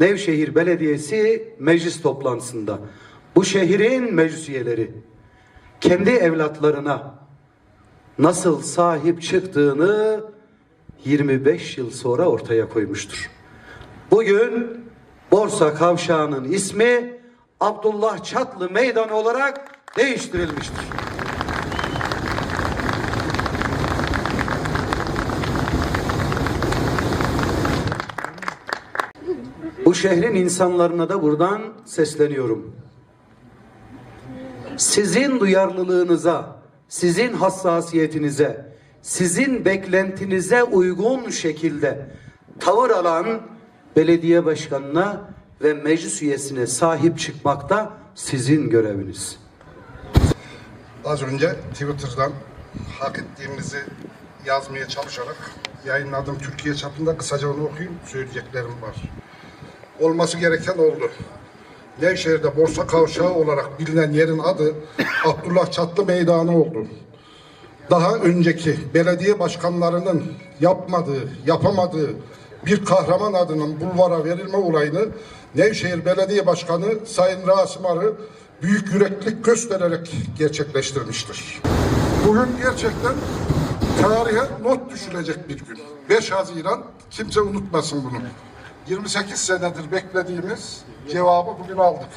Nevşehir Belediyesi meclis toplantısında bu şehrin meclis üyeleri kendi evlatlarına nasıl sahip çıktığını 25 yıl sonra ortaya koymuştur. Bugün Borsa Kavşağı'nın ismi Abdullah Çatlı Meydanı olarak değiştirilmiştir. Bu şehrin insanlarına da buradan sesleniyorum. Sizin duyarlılığınıza, sizin hassasiyetinize, sizin beklentinize uygun şekilde tavır alan belediye başkanına ve meclis üyesine sahip çıkmak da sizin göreviniz. Az önce Twitter'dan hak ettiğimizi yazmaya çalışarak yayınladım. Türkiye çapında kısaca onu okuyayım. Söyleyeceklerim var. Olması gereken oldu. Nevşehir'de Borsa Kavşağı olarak bilinen yerin adı Abdullah Çatlı Meydanı oldu. Daha önceki belediye başkanlarının yapmadığı, yapamadığı bir kahraman adının bulvara verilme olayını Nevşehir Belediye Başkanı Sayın Rasim Arı büyük yüreklilik göstererek gerçekleştirmiştir. Bugün gerçekten tarihe not düşülecek bir gün. 5 Haziran kimse unutmasın bunu. 28 senedir beklediğimiz cevabı bugün aldık.